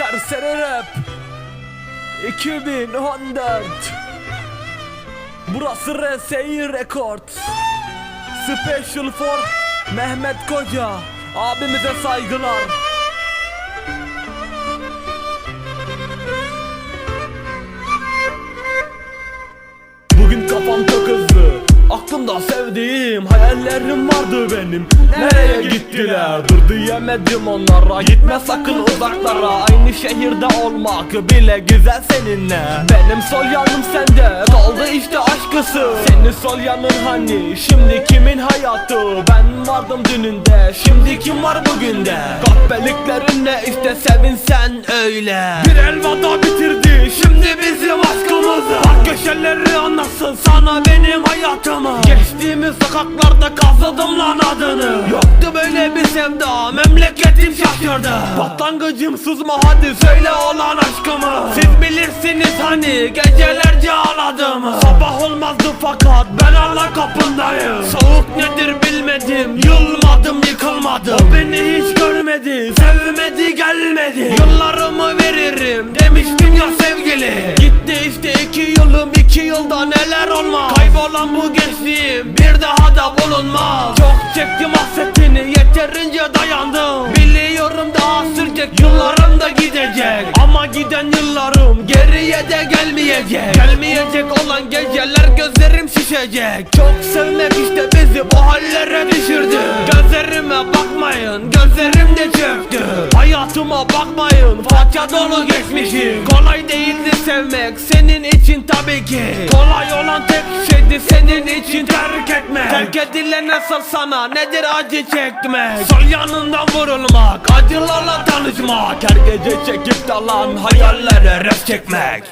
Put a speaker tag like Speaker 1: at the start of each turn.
Speaker 1: Serseri Rap. 2014 Burası RSI Records Special for Mehmet Koca. Abimize saygılar Aklımda sevdiğim hayallerim vardı benim. Nereye gittiler? Dur diyemedim onlara. Gitme sakın uzaklara. Aynı şehirde olmak bile güzel seninle. Benim sol yanım sende. Kaldı işte aşkısı. Senin sol yanın hani? Şimdi kimin hayatı? Ben vardım dününde. Şimdi kim var bugünde Kahpeliklerinde işte sevinsen öyle. Bir elvada bitirdi. Şimdi bizim Geçtiğimiz sokaklarda kazıdım lan adını. Yoktu böyle bir sevda memleketim şaşırdı. Patlangıcım sızma hadi söyle olan aşkımı. Siz bilirsiniz hani gecelerce ağladım Sabah olmazdı fakat ben Allah kapındayım. Soğuk nedir bilmedim yılmadım yıkılmadım. O beni hiç görmedi sevmedi gelmedi. Yıllarımı veririm demiştin ya sevgili Gitti işte iki yılım iki yılda neler olmaz. Kaybolan bu gençliğim daha da bulunmaz. Çok çektim hasretini yeterince dayandım. Biliyorum daha sürecek yıllarım da gidecek. Ama giden yıllarım geriye de gelmeyecek. Gelmeyecek olan geceler gözlerim şişecek. Çok sevmek işte bizi bu hallere düşürdü. Gözlerime bakmayın gözlerim de çöktü. Hayatıma bakmayın faça dolu geçmişim. Kolay değildi sevmek senin için tabii ki. Kolay olan tek şeydi senin için terk etmek Terk edilene sor sana nedir acı çekmek? Sol yanından vurulmak acılarla tanışmak Her gece çekip dalan hayallere res çekmek